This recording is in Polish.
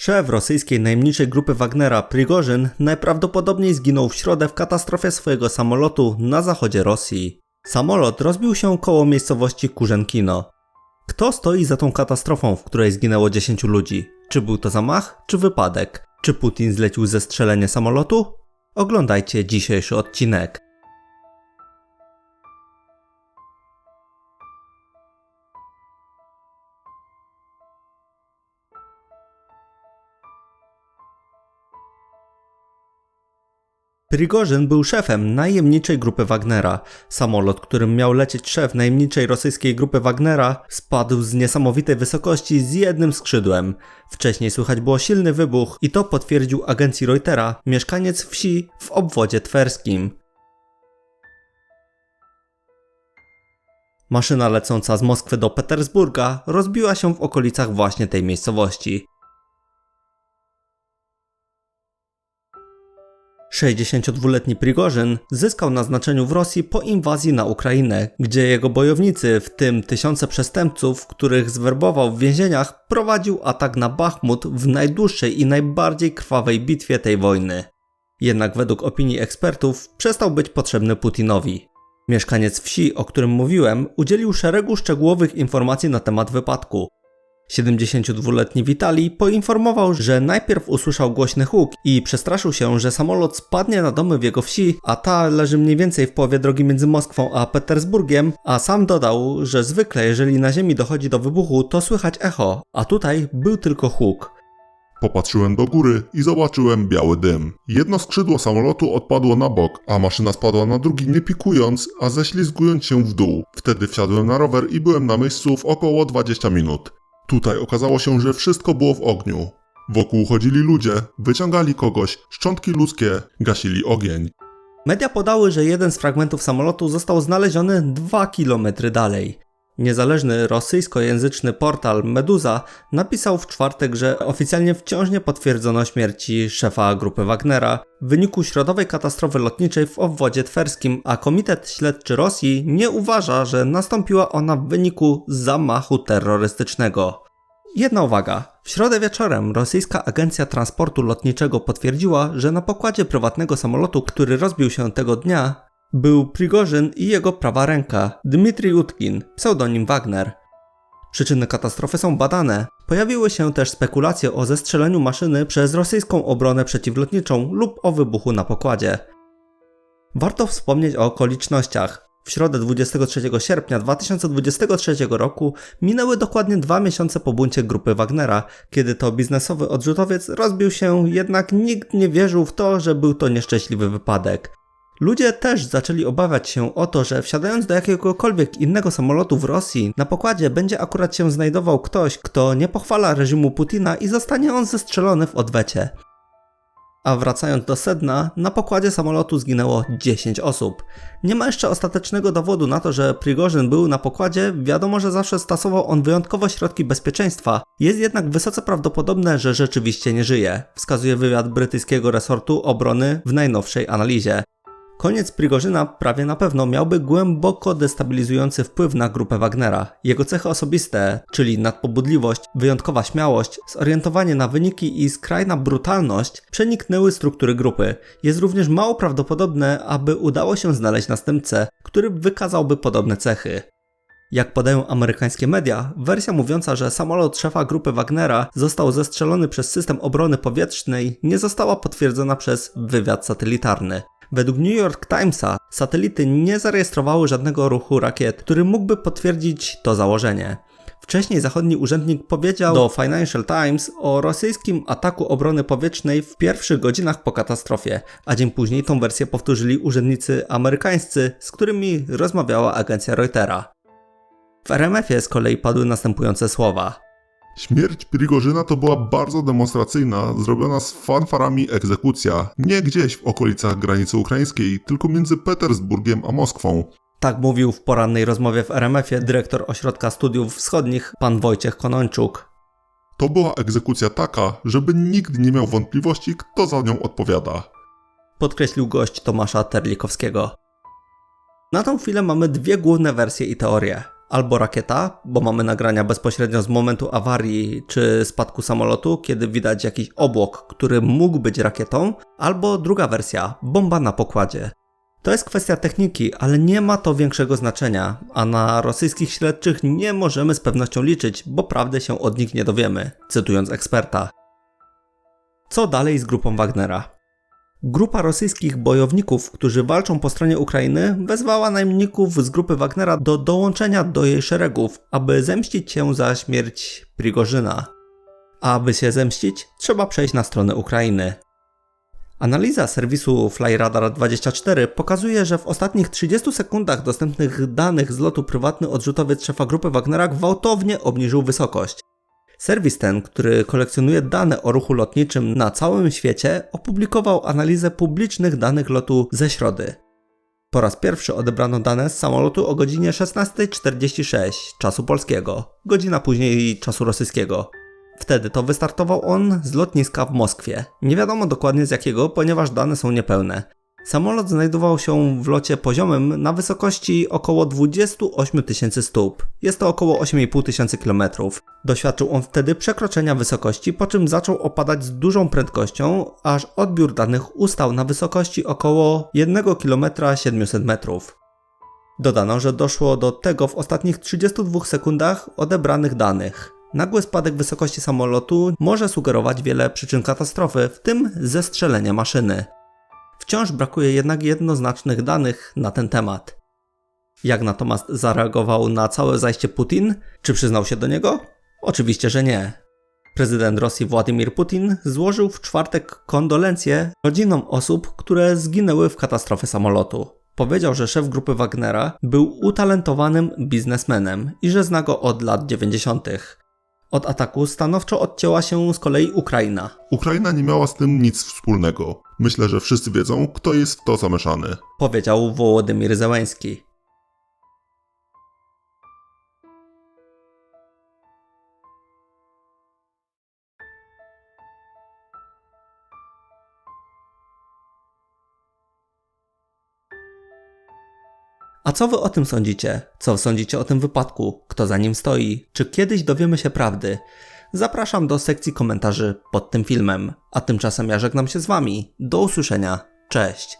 Szef rosyjskiej najemniczej grupy Wagnera Prigorzyn najprawdopodobniej zginął w środę w katastrofie swojego samolotu na zachodzie Rosji. Samolot rozbił się koło miejscowości Kurzenkino. Kto stoi za tą katastrofą, w której zginęło 10 ludzi? Czy był to zamach, czy wypadek? Czy Putin zlecił zestrzelenie samolotu? Oglądajcie dzisiejszy odcinek. Prigorzyn był szefem najemniczej grupy Wagnera. Samolot, którym miał lecieć szef najemniczej rosyjskiej grupy Wagnera, spadł z niesamowitej wysokości z jednym skrzydłem. Wcześniej słychać było silny wybuch i to potwierdził agencji Reutera mieszkaniec wsi w obwodzie twerskim. Maszyna lecąca z Moskwy do Petersburga rozbiła się w okolicach właśnie tej miejscowości. 62-letni Prigorzyn zyskał na znaczeniu w Rosji po inwazji na Ukrainę, gdzie jego bojownicy, w tym tysiące przestępców, których zwerbował w więzieniach, prowadził atak na Bachmut w najdłuższej i najbardziej krwawej bitwie tej wojny. Jednak według opinii ekspertów przestał być potrzebny Putinowi. Mieszkaniec wsi, o którym mówiłem, udzielił szeregu szczegółowych informacji na temat wypadku, 72-letni Witali poinformował, że najpierw usłyszał głośny huk i przestraszył się, że samolot spadnie na domy w jego wsi, a ta leży mniej więcej w połowie drogi między Moskwą a Petersburgiem, a sam dodał, że zwykle jeżeli na ziemi dochodzi do wybuchu, to słychać echo, a tutaj był tylko huk. Popatrzyłem do góry i zobaczyłem biały dym. Jedno skrzydło samolotu odpadło na bok, a maszyna spadła na drugi nie pikując, a ześlizgując się w dół. Wtedy wsiadłem na rower i byłem na miejscu w około 20 minut. Tutaj okazało się, że wszystko było w ogniu. Wokół chodzili ludzie, wyciągali kogoś, szczątki ludzkie, gasili ogień. Media podały, że jeden z fragmentów samolotu został znaleziony 2 km dalej. Niezależny rosyjskojęzyczny portal Meduza napisał w czwartek, że oficjalnie wciąż nie potwierdzono śmierci szefa grupy Wagnera w wyniku środowej katastrofy lotniczej w obwodzie twerskim, a Komitet Śledczy Rosji nie uważa, że nastąpiła ona w wyniku zamachu terrorystycznego. Jedna uwaga. W środę wieczorem rosyjska agencja transportu lotniczego potwierdziła, że na pokładzie prywatnego samolotu, który rozbił się tego dnia, był Prigorzyn i jego prawa ręka, Dmitrij Utkin, pseudonim Wagner. Przyczyny katastrofy są badane. Pojawiły się też spekulacje o zestrzeleniu maszyny przez rosyjską obronę przeciwlotniczą lub o wybuchu na pokładzie. Warto wspomnieć o okolicznościach. W środę 23 sierpnia 2023 roku minęły dokładnie dwa miesiące po buncie grupy Wagnera, kiedy to biznesowy odrzutowiec rozbił się, jednak nikt nie wierzył w to, że był to nieszczęśliwy wypadek. Ludzie też zaczęli obawiać się o to, że wsiadając do jakiegokolwiek innego samolotu w Rosji, na pokładzie będzie akurat się znajdował ktoś, kto nie pochwala reżimu Putina i zostanie on zestrzelony w odwecie. A wracając do sedna, na pokładzie samolotu zginęło 10 osób. Nie ma jeszcze ostatecznego dowodu na to, że Prigorzyn był na pokładzie, wiadomo, że zawsze stosował on wyjątkowo środki bezpieczeństwa. Jest jednak wysoce prawdopodobne, że rzeczywiście nie żyje, wskazuje wywiad brytyjskiego resortu obrony w najnowszej analizie. Koniec Prigorzyna prawie na pewno miałby głęboko destabilizujący wpływ na grupę Wagnera. Jego cechy osobiste, czyli nadpobudliwość, wyjątkowa śmiałość, zorientowanie na wyniki i skrajna brutalność przeniknęły struktury grupy. Jest również mało prawdopodobne, aby udało się znaleźć następcę, który wykazałby podobne cechy. Jak podają amerykańskie media, wersja mówiąca, że samolot szefa grupy Wagnera został zestrzelony przez system obrony powietrznej nie została potwierdzona przez wywiad satelitarny. Według New York Timesa satelity nie zarejestrowały żadnego ruchu rakiet, który mógłby potwierdzić to założenie. Wcześniej zachodni urzędnik powiedział do Financial Times o rosyjskim ataku obrony powietrznej w pierwszych godzinach po katastrofie, a dzień później tą wersję powtórzyli urzędnicy amerykańscy, z którymi rozmawiała agencja Reutera. W RMF-ie z kolei padły następujące słowa. Śmierć Prigorzyna to była bardzo demonstracyjna, zrobiona z fanfarami egzekucja. Nie gdzieś w okolicach granicy ukraińskiej, tylko między Petersburgiem a Moskwą. Tak mówił w porannej rozmowie w RMF-ie dyrektor Ośrodka Studiów Wschodnich, pan Wojciech Konończuk. To była egzekucja taka, żeby nikt nie miał wątpliwości, kto za nią odpowiada. Podkreślił gość Tomasza Terlikowskiego. Na tą chwilę mamy dwie główne wersje i teorie. Albo rakieta, bo mamy nagrania bezpośrednio z momentu awarii czy spadku samolotu, kiedy widać jakiś obłok, który mógł być rakietą, albo druga wersja, bomba na pokładzie. To jest kwestia techniki, ale nie ma to większego znaczenia, a na rosyjskich śledczych nie możemy z pewnością liczyć, bo prawdy się od nich nie dowiemy, cytując eksperta. Co dalej z grupą Wagnera? Grupa rosyjskich bojowników, którzy walczą po stronie Ukrainy, wezwała najemników z grupy Wagnera do dołączenia do jej szeregów, aby zemścić się za śmierć Prigorzyna. Aby się zemścić, trzeba przejść na stronę Ukrainy. Analiza serwisu FlyRadar24 pokazuje, że w ostatnich 30 sekundach dostępnych danych z lotu prywatny odrzutowiec szefa grupy Wagnera gwałtownie obniżył wysokość. Serwis ten, który kolekcjonuje dane o ruchu lotniczym na całym świecie, opublikował analizę publicznych danych lotu ze środy. Po raz pierwszy odebrano dane z samolotu o godzinie 16.46 czasu polskiego, godzina później czasu rosyjskiego. Wtedy to wystartował on z lotniska w Moskwie. Nie wiadomo dokładnie z jakiego, ponieważ dane są niepełne. Samolot znajdował się w locie poziomym na wysokości około 28 tysięcy stóp. Jest to około 8,5 tysięcy kilometrów. Doświadczył on wtedy przekroczenia wysokości, po czym zaczął opadać z dużą prędkością, aż odbiór danych ustał na wysokości około 1 km 700 metrów. Dodano, że doszło do tego w ostatnich 32 sekundach odebranych danych. Nagły spadek wysokości samolotu może sugerować wiele przyczyn katastrofy, w tym zestrzelenie maszyny. Wciąż brakuje jednak jednoznacznych danych na ten temat. Jak natomiast zareagował na całe zajście Putin? Czy przyznał się do niego? Oczywiście, że nie. Prezydent Rosji Władimir Putin złożył w czwartek kondolencje rodzinom osób, które zginęły w katastrofie samolotu. Powiedział, że szef grupy Wagnera był utalentowanym biznesmenem i że zna go od lat 90. Od ataku stanowczo odcięła się z kolei Ukraina. Ukraina nie miała z tym nic wspólnego. Myślę, że wszyscy wiedzą, kto jest w to zamieszany. Powiedział Wołodymir Zełenski. A co wy o tym sądzicie? Co sądzicie o tym wypadku? Kto za nim stoi? Czy kiedyś dowiemy się prawdy? Zapraszam do sekcji komentarzy pod tym filmem. A tymczasem ja żegnam się z wami. Do usłyszenia. Cześć.